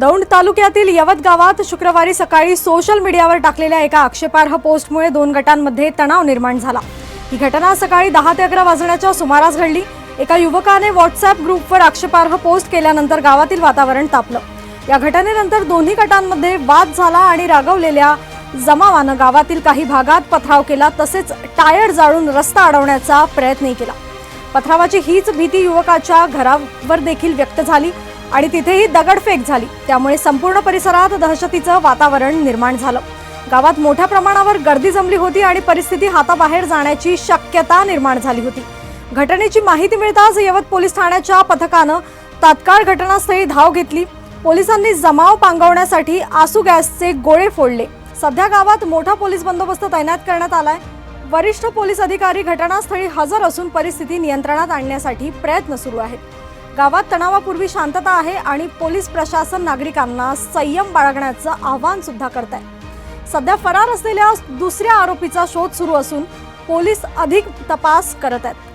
दौंड तालुक्यातील यवत गावात शुक्रवारी सकाळी सोशल मीडियावर टाकलेल्या एका आक्षेपार्ह पोस्टमुळे दोन गटांमध्ये तणाव निर्माण झाला. ही घटना सकाळी दहा ते अकरा वाजण्याच्या सुमारास घडली. एका युवकाने व्हॉट्सअप ग्रुपवर आक्षेपार्ह पोस्ट केल्यानंतर गावातील वातावरण तापलं. या घटनेनंतर दोन्ही गटांमध्ये वाद झाला आणि रागवलेल्या जमावानं गावातील काही भागात पथराव केला तसेच टायर जाळून रस्ता अडवण्याचा प्रयत्नही केला. पथरावाची हीच भीती युवकाच्या घरावर देखील व्यक्त झाली. आणि तिथेही दगडफेक झाली. त्यामुळे संपूर्ण परिसरात दहशतीचं वातावरण निर्माण झालं. गावात मोठ्या प्रमाणावर गर्दी जमली होती आणि परिस्थिती हाताबाहेर जाण्याची शक्यता निर्माण झाली होती. घटनेची माहिती मिळताच यवत पोलीस ठाण्याच्या पथकानं तात्काळ घटनास्थळी धाव घेतली. पोलिसांनी जमाव पांगवण्यासाठी आसू गॅसचे गोळे फोडले. सध्या गावात मोठा पोलीस बंदोबस्त तैनात करण्यात आलाय. वरिष्ठ पोलीस अधिकारी घटनास्थळी हजर असून परिस्थिती नियंत्रणात आणण्यासाठी प्रयत्न सुरू आहेत. गावात तणावापूर्वी शांतता आहे आणि पोलीस प्रशासन नागरिकांना संयम बाळगण्याचं आवाहन सुद्धा करत आहे सध्या फरार असलेल्या दुसऱ्या आरोपीचा शोध सुरू असून पोलीस अधिक तपास करत आहेत.